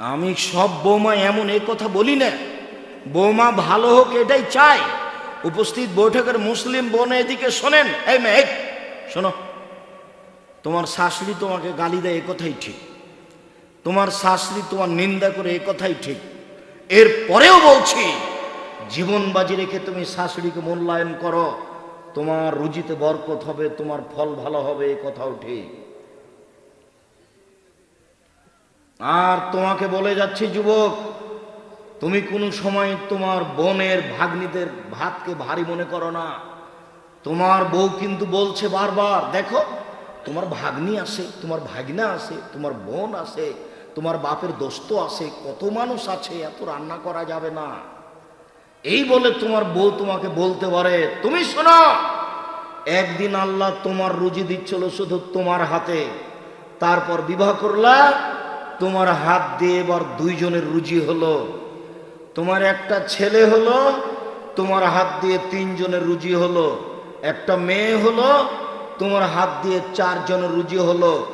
আমি সব বৌমা এমন এই কথা বলি না। বৌমা ভালো হোক এটাই চাই। উপস্থিত বৈঠকের মুসলিম বোন এদিকে শোনেন। এই মেয়ে, শোনো। তোমার শাশুড়ি তোমাকে গালি দেয় এ কথাই ঠিক। তোমার শাশুড়ি তোমার নিন্দা করে এ কথাই ঠিক। এর পরেও বলছি, জীবন বাজি রেখে তুমি শাশুড়িকে মূল্যায়ন করো। তোমার রুজিতে বরকত হবে, তোমার ফল ভালো হবে, এ কথাও ঠিক। আর তোমাকে বলে যাচ্ছি, যুবক, তুমি কোনো সময় তোমার বোনের ভাগ্নিদের ভাতকে ভারী মনে করো না। তোমার বউ কিন্তু বলছে বারবার, দেখো, তোমার ভাগ্নি আছে, তোমার ভাগনা আছে, তোমার বোন আছে, তোমার বাপের দোস্ত আছে, কত মানুষ আছে, এত রান্না করা যাবে না। এই বলে তোমার বউ তোমাকে বলতে পারে, তুমি শোনো, একদিন আল্লাহ তোমার রুজি দিচ্ছিল শুধু তোমার হাতে, তারপর বিবাহ করলা তোমার হাত দিয়ে এবার দুইজনের রুজি হলো। তোমার একটা ছেলে হলো, তোমার হাত দিয়ে তিনজনের রুজি হলো। একটা মেয়ে হলো, তোমার হাত দিয়ে চারজনের রুজি হলো।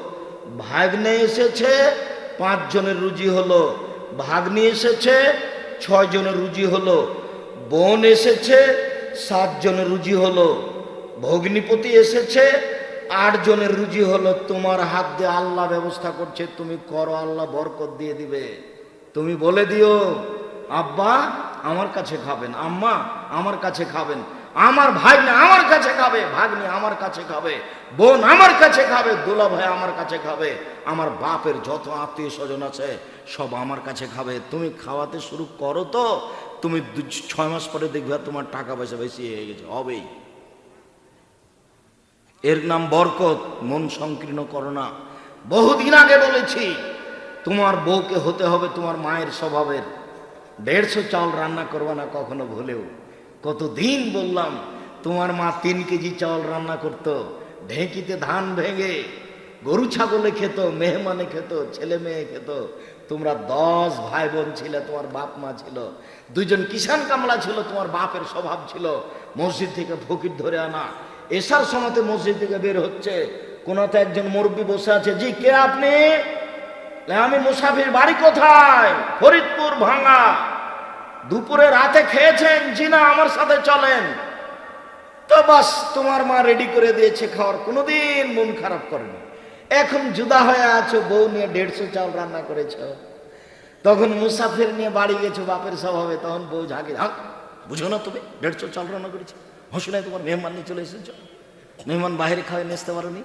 ভাগ্নে এসেছে, পাঁচজনের রুজি হলো। ভাগ্নি এসেছে ছয় জনের রুজি হলো। বোন এসেছে, সাতজনের রুজি হলো। ভগ্নিপতি এসেছে আট জনের রুজি হলো, তোমার হাত দিয়ে আল্লাহ ব্যবস্থা করছে, তুমি করো, আল্লাহ বরকত দিয়ে দিবে। তুমি বলে দিও, আব্বা, আমার কাছে খাবেন, আম্মা, আমার কাছে খাবেন, আমার ভাগ্নে আমার কাছে খাবে, ভাগ্নি আমার কাছে খাবে, বোন আমার কাছে খাবে, দুলা ভাই আমার কাছে খাবে, আমার বাপের যত আত্মীয় স্বজন আছে, সব আমার কাছে খাবে। তুমি খাওয়াতে শুরু করো তো, তুমি ছয় মাস পরে দেখবে তোমার টাকা পয়সা বেশি হয়ে গেছে, হবেই। এর নাম বরকত, মন সংকীর্ণ করো না। বহুদিন আগে বলেছি, তোমার বউকে হতে হবে তোমার মায়ের স্বভাবের। দেড়শো চাল রান্না করবে না কখনো ভুলেও। কতদিন বললাম, তোমার মা তিন কেজি চাল রান্না করতো, ঢেঁকিতে ধান ভেঙে, গরু ছাগলে খেত, মেহমানে খেত, ছেলে মেয়ে খেত। তোমরা দশ ভাই বোন ছিলে, তোমার বাপ মা ছিল। দুইজন কিষান কামলা ছিল, তোমার বাপের স্বভাব ছিল। মসজিদ থেকে ফকির ধরে আনা। এসার সময়তে মসজিদ থেকে বের হচ্ছে। কোনোতে একজন মুরব্বী বসে আছে, জি, কে আপনি? আমি মুসাফির বাড়ি কোথায়? ফরিদপুর ভাঙা। দুপুরে রাতে খেয়েছেন? জি না, আমার সাথে চলেন। তো বাস, তোমার মা রেডি করে দিয়েছে খাওয়ার। কোনোদিন মন খারাপ করেনি এখন জুদা হয়ে আছো, বউ নিয়ে দেড়শো চাল রান্না করেছ। তখন মুসাফির নিয়ে বাড়ি গেছো, বাপের স্বভাবে। তখন বউ ঝাঁকে ঝাঁক বুঝো না তুমি, দেড়শো চাল রান্না করেছ? হসুনায় তোমার মেহমান নিয়ে চলে এসেছ? মেহমান বাইরে খাওয়াই নিতে পারোনি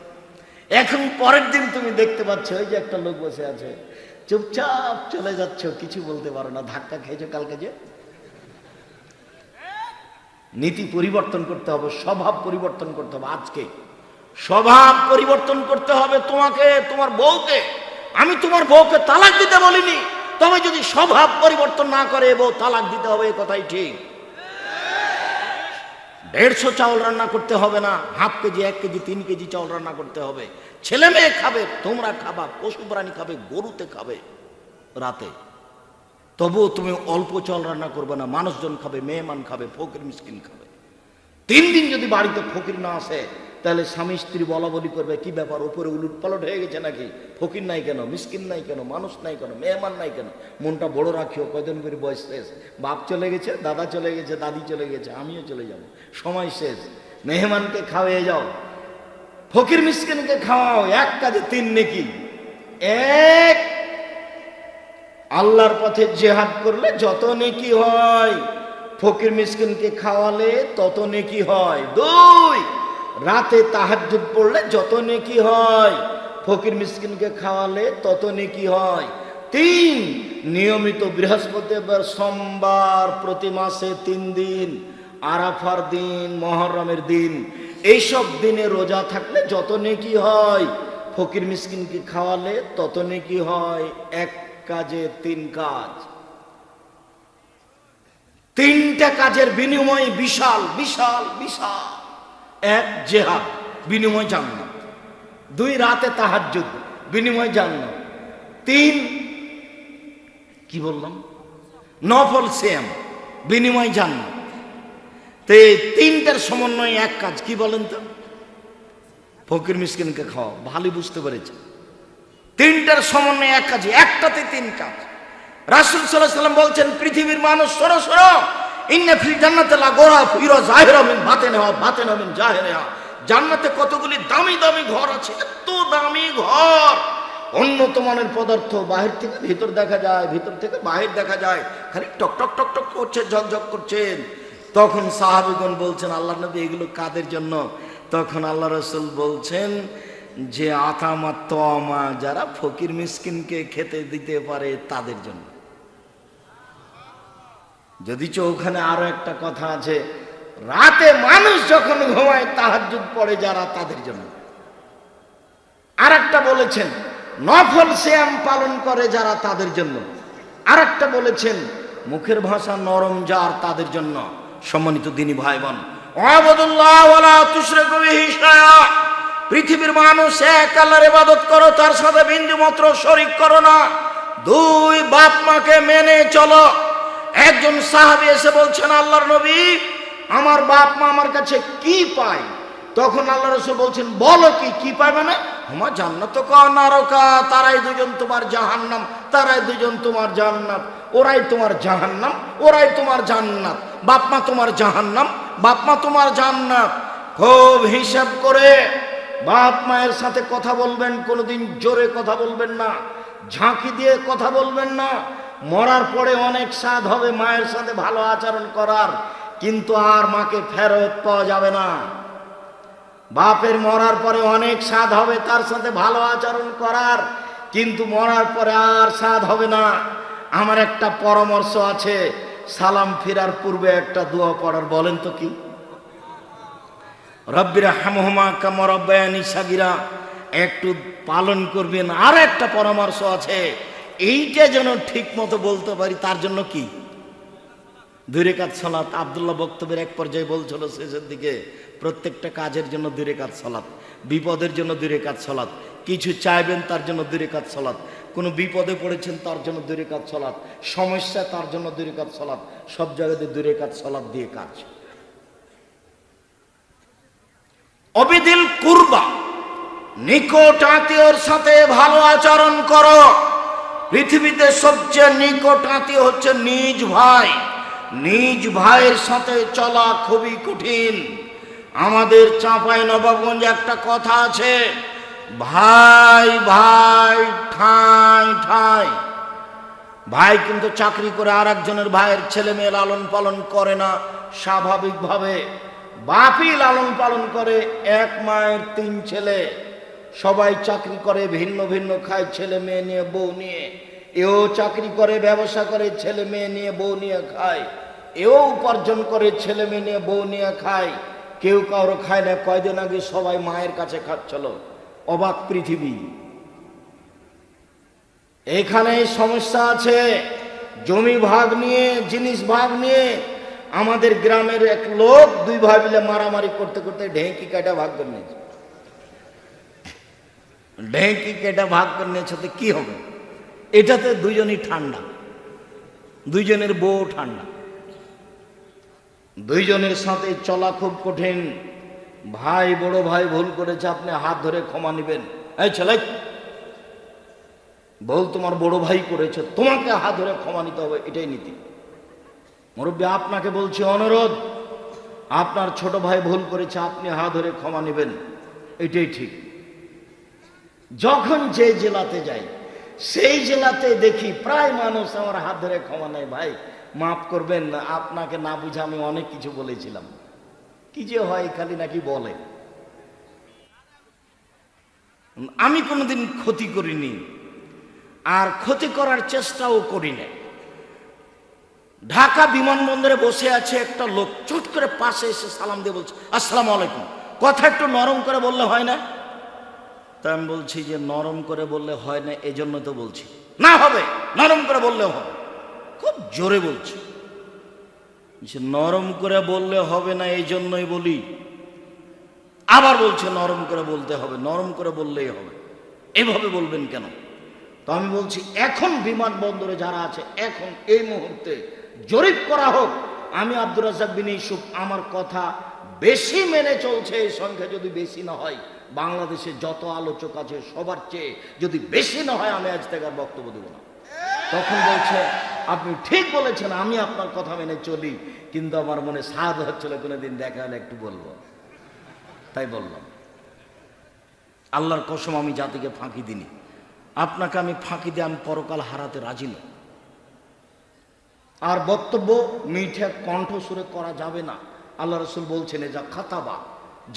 এখন পরের দিন তুমি দেখতে পাচ্ছ ওই যে একটা লোক বসে আছে। চুপচাপ চলে যাচ্ছ, কিছু বলতে পারো না, ধাক্কা খেয়েছো কালকে যে? নীতি পরিবর্তন করতে হবে, স্বভাব পরিবর্তন করতে হবে, আজকে। স্বভাব পরিবর্তন করতে হবে তোমাকে, তোমার বউকে। আমি তোমার বউকে তালাক দিতে বলিনি। তবে যদি স্বভাব পরিবর্তন না করে, বউ তালাক দিতে হবে কথাই ঠিক। দেড়শো চাউল রান্না করতে হবে না, হাফ কেজি, এক কেজি, তিন কেজি চাউল রান্না করতে হবে। ছেলে মেয়ে খাবে, তোমরা খাবা, পশু প্রাণী খাবে, গরুতে খাবে রাতে। তবুও তুমি অল্প চাউল রান্না করবে না, মানুষজন খাবে, মেহমান খাবে, ফকির মিসকিন খাবে। তিন দিন যদি বাড়িতে ফকির না আসে তাহলে স্বামী স্ত্রী বলা বলি করবে, কি ব্যাপার, উপরে উলুট পালট হয়ে গেছে নাকি? ফকির নাই কেন? মিসকিন নাই কেন? মানুষ নাই কেন? মেহমান নাই কেন? মনটা বড় রাখিও, কয়দিন করে বয়স শেষ। বাপ চলে গেছে, দাদা চলে গেছে, দাদি চলে গেছে, আমিও চলে যাব। সময় শেষ। মেহমানকে খাওয়াই যাও। ফকির মিসকিনকে খাওয়াও, এক কাজে তিন নেকি। এক, আল্লাহর পথে জেহাদ করলে যত নেকি হয়, ফকির মিসকিনকে খাওয়ালে তত নেকি হয়। দুই রাতে তাহাজ্জুদ পড়লে যত নেকি হয়, ফকির মিসকিনকে খাওয়ালে তত নেকি হয়। তিন, নিয়মিত বৃহস্পতিবার, সোমবার প্রতি মাসে তিন দিন, আরাফার দিন, মহরমের দিন, এইসব দিনে রোজা থাকলে যত নেকি হয়, ফকির মিসকিনকে খাওয়ালে তত নেকি হয়, এক কাজে তিন কাজ। তিনটা কাজের বিনিময় বিশাল বিশাল বিশাল। এক জেহাদ, বিনিময় জান্নাত। দুই রাতে তাহাজ্জুদ, বিনিময় জান্নাত। তিন, কি বললাম? নফল সেম বিনিময় জান্নাত। তো এই তিনটার সমন্বয়ে এক কাজ, কি বলেন তো? ফকির মিসকিনকে খাওয়া ভালোই বুঝতে পেরেছে। তিনটার সমন্বয়ে এক কাজ, একটাতে তিন কাজ। রাসূল আলাইহি সাল্লাম বলছেন, পৃথিবীর মানুষ, শোনো শোনো। জান্নাতে জান্নাতে কতগুলি দামি দামি ঘর আছে, এত দামি ঘর। উন্নত মানের পদার্থ বাহির থেকে, ভিতর দেখা যায়, ভিতর থেকে বাহির দেখা যায়। খালি টক টক টক টক করছে ঝকঝক করছেন তখন সাহাবিগণ বলছেন আল্লাহ নবী এগুলো কাদের জন্য? তখন আল্লাহ রসুল বলছেন, যে আতামা তমা যারা ফকির মিসকিনকে খেতে দিতে পারে তাদের জন্য। যদি ওখানে আরও একটা কথা আছে, রাতে মানুষ যখন ঘুমায়, তাহাজ্জুদ পড়ে যারা তাদের জন্য। আর একটা বলেছেন, নফল শ্যাম পালন করে যারা তাদের জন্য। আর একটা বলেছেন, মুখের ভাষা নরম যার তাদের জন্য। সম্মানিত দিনী ভাই বোন। পৃথিবীর মানুষ এক আল্লাহর ইবাদত করো, তার সাথে বিন্দু মাত্র শরিক করো না। দুই বাপ মাকে মেনে চলো। একজন সাহাবী এসে বলছেন, আল্লাহর নবী, আমার বাপ মা আমার কাছে কি পায়? তখন আল্লাহ রসুল বলছেন, বলো কি কি পায় মানে? আমার জান্নাত নারকা, তারাই দুজন তোমার জাহান্নাম, তারাই দুজন তোমার জান্নাত, ওরাই তোমার জাহান্নাম, ওরাই তোমার জান্নাত বাপমা তোমার জাহান্নাম, বাপ মা তোমার জান্নাত। খুব হিসাব করে বাপ মায়ের সাথে কথা বলবেন, কোনোদিন জোরে কথা বলবেন না, ঝাঁকি দিয়ে কথা বলবেন না মরার পরে অনেক স্বাদ হবে মায়ের সাথে ভালো আচরণ করার, কিন্তু আর মাকে ফেরত পাওয়া যাবে না। বাপের মরার পরে অনেক স্বাদ হবে তার সাথে ভালো আচরণ করার, কিন্তু মরার পরে আর স্বাদ হবে না। আমার একটা পরামর্শ আছে, সালাম ফিরার পূর্বে একটা দোয়া পড়ার, বলেন তো কি? রব্বির হামহমা কামরব্বায়ানি সাগিরা, একটু পালন করবেন। আর একটা পরামর্শ আছে এইটা যেন ঠিক মতো বলতে পারি, তার জন্য কি? দুই রেখাত সলাৎ আবদুল্লাহ বক্তব্যের এক পর্যায়ে বলছিল শেষের দিকে, প্রত্যেকটা কাজের জন্য দুই রেখাত সলাৎ বিপদের জন্য দুই রেখাত সলাৎ কিছু চাইবেন তার জন্য দুই রেখাত সলাৎ কোনো বিপদে পড়েছেন তার জন্য দুই রেখাত সলাৎ সমস্যা তার জন্য দুই রেখাত সলাৎ সব জায়গাতে দুই রেখাত সলাৎ দিয়ে কাজ। অবিদিল কুরবা, নিকট আত্মীয়র সাথে ভালো আচরণ করো। পৃথিবীতে সবচেয়ে নিকট আত্মীয় হচ্ছে নিজ ভাই। নিজ ভাইয়ের সাথে চলা খুবই কঠিন। আমাদের চাঁপাই নবাবগঞ্জে একটা কথা আছে, ভাই ভাই, ঠাঁই ঠাঁই। ভাই কিন্তু চাকরি করে আর একজনের ভাইয়ের ছেলে মেয়ে লালন পালন করে না, স্বাভাবিকভাবে। বাপই লালন পালন করে, এক মায়ের তিন ছেলে। সবাই চাকরি করে, ভিন্ন ভিন্ন খায়, ছেলে মেয়ে নিয়ে, বউ নিয়ে। এও চাকরি করে, ব্যবসা করে, ছেলে মেয়ে নিয়ে, বউ নিয়ে খায়। এও উপার্জন করে, ছেলে মেয়ে নিয়ে, বউ নিয়ে খায়। কেউ কারও খায় না। কয়দিন আগে সবাই মায়ের কাছে খাচ্ছিল। অবাক পৃথিবী। এখানে সমস্যা আছে। জমি ভাগ নিয়ে, জিনিস ভাগ নিয়ে, আমাদের গ্রামের এক লোক দুই ভাই মিলে মারামারি করতে করতে ঢেঁকি কাটা ভাগ করে নিয়েছে। ঢেঁকি কেটা ভাগ করে নিয়েছে তো কি হবে? এটাতে দুজনই ঠান্ডা, দুইজনের বউ ঠান্ডা। দুইজনের সাথে চলা খুব কঠিন। ভাই, বড় ভাই, ভুল করেছে, আপনি হাত ধরে ক্ষমা নেবেন। এই ছেলে বল তোমার বড় ভাই করেছে, তোমাকে হাত ধরে ক্ষমা নিতে হবে, এটাই নীতি। মুরব্বী, আপনাকে বলছি অনুরোধ, আপনার ছোট ভাই ভুল করেছে, আপনি হাত ধরে ক্ষমা নেবেন, এটাই ঠিক। যখন যে জেলাতে যাই, সেই জেলাতে দেখি প্রায় মানুষ আমার হাত ধরে ক্ষমা নেয়, ভাই, মাফ করবেন, আপনাকে না বুঝে আমি অনেক কিছু বলেছিলাম। কি যে হয়, খালি নাকি বলে। আমি কোনোদিন ক্ষতি করিনি, আর ক্ষতি করার চেষ্টাও করি না ঢাকা বিমানবন্দরে বসে আছে একটা লোক, চুট করে পাশে এসে সালাম দিয়ে বলছে, আসসালামু আলাইকুম। কথা একটু নরম করে বললে হয় না? তা আমি বলছি যে নরম করে বললে হয় না এই জন্য তো বলছি। না হবে নরম করে বললে হবে। খুব জোরে বলছি। বলছে, নরম করে বললে হবে না এই জন্যই বলি। আবার বলছে নরম করে বলতে হবে নরম করে বললেই হবে। এভাবে বলবেন কেন? তো আমি বলছি এখন বিমানবন্দরে যারা আছে এখন এই মুহূর্তে জরিপ করা হোক। আমি আব্দুর রাজাক বিন আমার কথা বেশি মেনে চলছে এই সংখ্যা যদি বেশি না হয় বাংলাদেশে যত আলোচক আছে, সবার চেয়ে যদি বেশি না হয়, আমি আজ থেকে আর বক্তব্য দেবো না। তখন বলছে, আপনি ঠিক বলেছেন, আমি আপনার কথা মেনে চলি। কিন্তু আমার মনে সাধ হচ্ছিল, কোনোদিন দেখা হলে একটু বলব। তাই বললাম, আল্লাহর কসম, আমি জাতিকে ফাঁকি দিনি আপনাকে আমি ফাঁকি দিয়ে আমি পরকাল হারাতে রাজি নই আর বক্তব্য মিঠে কণ্ঠ সুরে করা যাবে না। আল্লাহ রসুল বলছেন, এ যা খাতাবা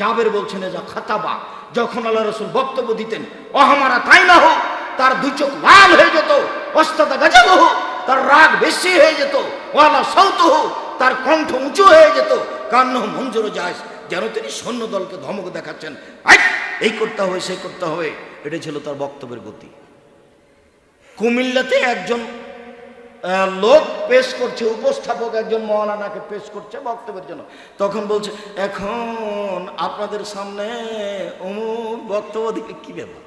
জাবের বলছেন যা খাতাবা। যখন আল্লাহ রসুল বক্তব্য দিতেন ও আমারা তাই না হোক তার দু চোখ লাল হয়ে যেত অস্তাদা গাজাব হোক তার রাগ বেশি হয়ে যেত, ওয়ালা সৌত হোক তার কণ্ঠ উঁচু হয়ে যেত কান্ন মঞ্জুর যায় যেন তিনি সৈন্য দলকে ধমক দেখাচ্ছেন এই করতে হবে, সেই করতে হবে। এটা ছিল তার বক্তব্যের গতি। কুমিল্লাতে একজন লোক পেশ করছে, উপস্থাপক একজন মৌলানাকে পেশ করছে বক্তব্যের জন্য। তখন বলছে, এখন আপনাদের সামনে অমুক বক্তব্য দিকে কি ব্যাপার?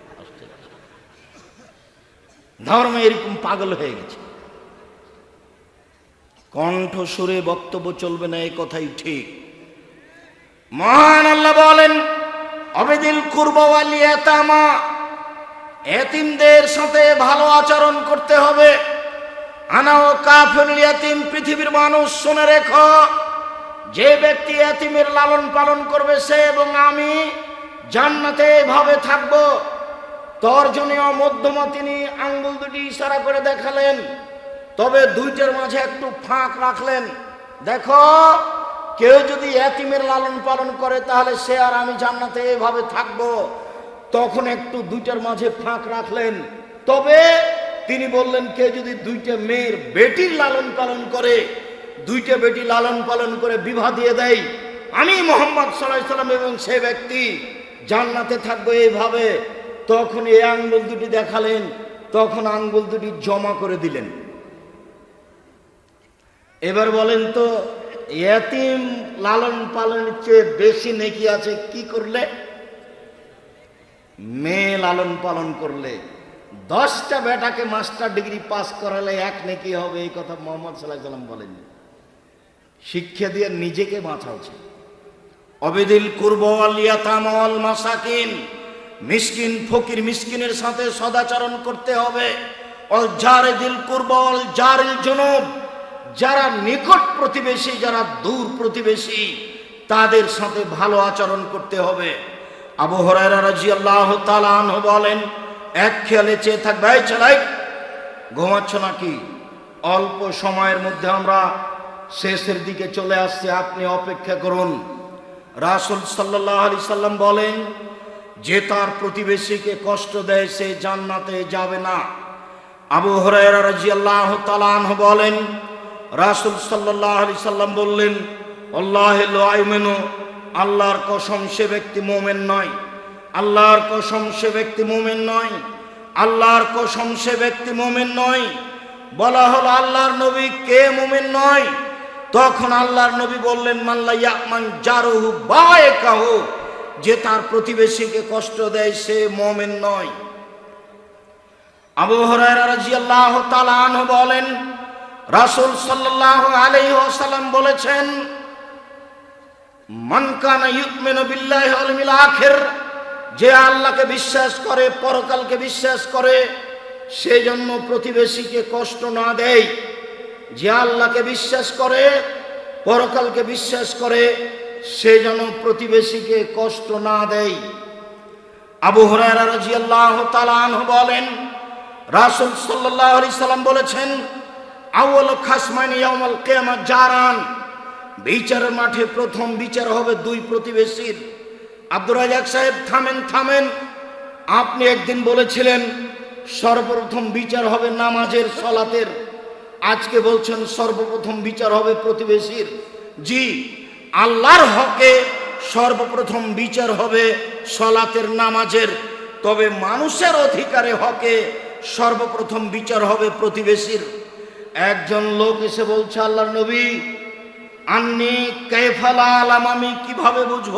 ধর্ম এরকম পাগল হয়ে গেছে। কণ্ঠ সুরে বক্তব্য চলবে না এই কথাই ঠিক। মহান আল্লাহ বলেন, অবেদিল কুরবাওয়ালিয়াতামা এতিমদের সাথে ভালো আচরণ করতে হবে। আনাও কাফের ইয়াতিম, পৃথিবীর মানুষ শুনে রেখো, যে ব্যক্তি এতিমের লালন পালন করবে সে এবং আমি জান্নাতে এভাবে থাকব। তর্জনীয় মধ্যমা তিনি আঙ্গুল দুটি ইশারা করে দেখালেন, তবে দুইটার মাঝে একটু ফাঁক রাখলেন। দেখো, কেউ যদি এতিমের লালন পালন করে, তাহলে সে আর আমি জান্নাতে এভাবে থাকব। তখন একটু দুইটার মাঝে ফাঁক রাখলেন। তবে তিনি বললেন, কে যদি দুইটা মেয়ের বেটির লালন পালন করে, দুইটা বেটি লালন পালন করে বিবাহ দিয়ে দেয়, আমি মোহাম্মদ সাল্লাম এবং সে ব্যক্তি জান্নাতে থাকব এইভাবে। তখন এই আঙ্গুল দুটি দেখালেন, তখন আঙ্গুল দুটি জমা করে দিলেন। এবার বলেন তো, এতিম লালন পালনের চেয়ে বেশি নেকি আছে, কি করলে? মেয়ে লালন পালন করলে। দশটা বেটাকে মাস্টার ডিগ্রি পাস করালে এক নেকি হবে, এই কথা মোহাম্মদ সাল্লাহ সাল্লাম বলেননি। শিক্ষা দিয়ে নিজেকে বাঁচাচ্ছে অবেদিল কুরব আলিয়াতামল মাসাকিন, মিসকিন ফকির মিসকিনের সাথে সদাচরণ করতে হবে। অল জারে দিল কুরব অল জারিল জনব, যারা নিকট প্রতিবেশী, যারা দূর প্রতিবেশী, তাদের সাথে ভালো আচরণ করতে হবে। আবু হরাইরা রাজিয়াল্লাহ তালান বলেন এক খেয়ালে চেয়ে থাকবে এই চালাই। ঘুমাচ্ছ নাকি? অল্প সময়ের মধ্যে আমরা শেষের দিকে চলে আসছি, আপনি অপেক্ষা করুন। রাসুল সাল্লাহ আলি সাল্লাম বলেন, যে তার প্রতিবেশীকে কষ্ট দেয়, সে জান্নাতে যাবে না। আবু হরাইরা রাজিয়াল্লাহ তালান বলেন, রাসুল সাল্লাহ আলি সাল্লাম বললেন, আল্লাহ আল্লাহর কসম সে ব্যক্তি মোমেন নয়। আল্লাহর কসম সে ব্যক্তি মোমেন নয়, আল্লাহর কসম সে ব্যক্তি মোমেন নয়। বলা হলো আল্লাহর নবী কে মোমেন নয়? তখন আল্লাহর নবী বললেন মাল্লা ইয়ামান জারহু বায়ে কাহু যে তার প্রতিবেশীকে কষ্ট দেয় সে মোমেন নয়। আবু আনহু বলেন, রাসূল ওয়াসাল্লাম বলেছেন, মান কানা ইউমিনু বিল্লাহি আখির যে আল্লাহকে বিশ্বাস করে, পরকালকে বিশ্বাস করে, সেই জন্য প্রতিবেশীকে কষ্ট না দেয়। যে আল্লাহকে বিশ্বাস করে, পরকালকে বিশ্বাস করে, সে যেন প্রতিবেশীকে কষ্ট না দেয়। আবু তাআলা আনহু বলেন, রাসূল সাল্লাম বলেছেন, আউয়াল খাসমাইন ইয়াউমাল কিয়ামাত জারান। বিচারের মাঠে প্রথম বিচার হবে দুই প্রতিবেশীর। আব্দুর রাজাক সাহেব, থামেন থামেন। আপনি একদিন বলেছিলেন, সর্বপ্রথম বিচার হবে নামাজের, সলাতের। আজকে বলছেন, সর্বপ্রথম বিচার হবে প্রতিবেশীর। জি, আল্লাহর হকে সর্বপ্রথম বিচার হবে সলাতের, নামাজের। তবে মানুষের অধিকারে হকে সর্বপ্রথম বিচার হবে প্রতিবেশীর। একজন লোক এসে বলছে, আল্লাহর নবী, আন্নি কেফালা আলাম, আমি কীভাবে বুঝব?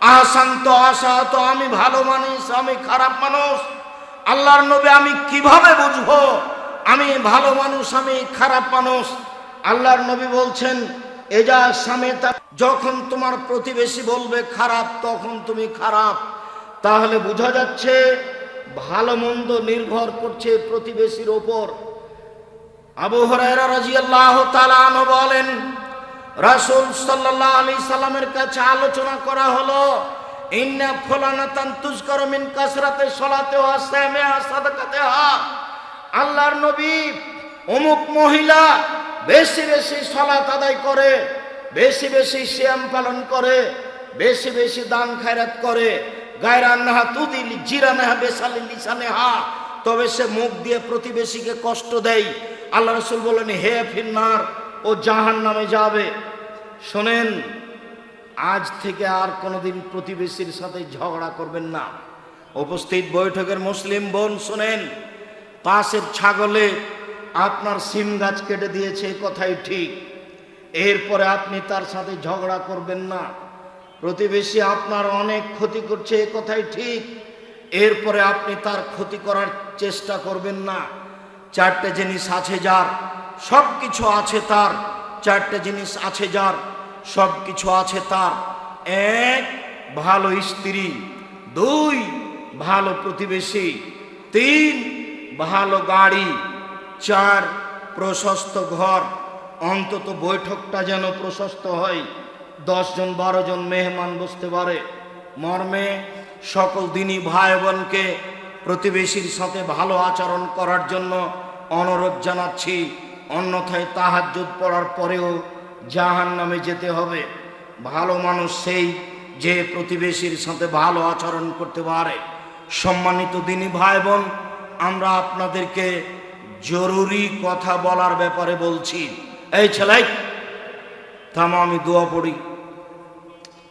আশান্ত আশা তো আমি ভালো মানুষ, আমি খারাপ মানুষ। আল্লাহর নবী আমি কীভাবে বুঝব? আমি ভালো মানুষ, আমি খারাপ মানুষ। আল্লাহর নবী বলছেন, এজা সামেতা, যখন তোমার প্রতিবেশী বলবে খারাপ, তখন তুমি খারাপ। তাহলে বোঝা যাচ্ছে, ভালো মন্দ নির্ভর করছে প্রতিবেশীর ওপর। আবু হরাইরা রাদিয়াল্লাহু তাআলা বলেন রাসূল সাল্লাল্লাহু আলাইহি সাল্লামের কাছে আলোচনা করা হলো, ইন্না ফুলানাতান তুজকারু মিন কাসরাতে সালাতে ওয়া সামে সাদাকাতে আল্লাহর নবী অমুক মহিলা বেশি বেশি সালাত আদায় করে, বেশি বেশি শ্যাম পালন করে, বেশি বেশি দান খায়রাত করে। গায়রান নাহা তুদিল জিরা নাহা বেসালি লিসানে হা তবে সে মুখ দিয়ে প্রতিবেশীকে কষ্ট দেয়। আল্লাহ রসুল বলেন, হে ফিন্নার ও জাহান নামে যাবে। শোনেন, আজ থেকে আর কোনোদিন প্রতিবেশীর সাথে ঝগড়া করবেন না। উপস্থিত বৈঠকের মুসলিম বোন, শোনেন, পাশের ছাগলে আপনার সিম গাছ কেটে দিয়েছে কথাই ঠিক। এরপরে আপনি তার সাথে ঝগড়া করবেন না। প্রতিবেশী আপনার অনেক ক্ষতি করছে, এ কথাই ঠিক। এরপরে আপনি তার ক্ষতি করার চেষ্টা করবেন না। চারটে জিনিস আছে যার সব কিছু আছে তার। চারটে জিনিস আছে যার, সব কিছু আছে তার। এক, ভালো স্ত্রী। দুই, ভালো প্রতিবেশী। তিন, ভালো গাড়ি। চার, প্রশস্ত ঘর। অন্তত বৈঠকটা যেন প্রশস্ত হয়। দশজন বারো জন মেহমান বসতে পারে। মর্মে সকল দিনই ভাই বোনকে প্রতিবেশীর সাথে ভালো আচরণ করার জন্য অনুরোধ জানাচ্ছি। অন্যথায় তাহাজ্জুদ পড়ার পরেও জাহান নামে যেতে হবে। ভালো মানুষ সেই যে প্রতিবেশীর সাথে ভালো আচরণ করতে পারে। সম্মানিত দিনী ভাই বোন আমরা আপনাদেরকে জরুরি কথা বলার ব্যাপারে বলছি। এই ছেলাই তামা আমি দোয়া পড়ি।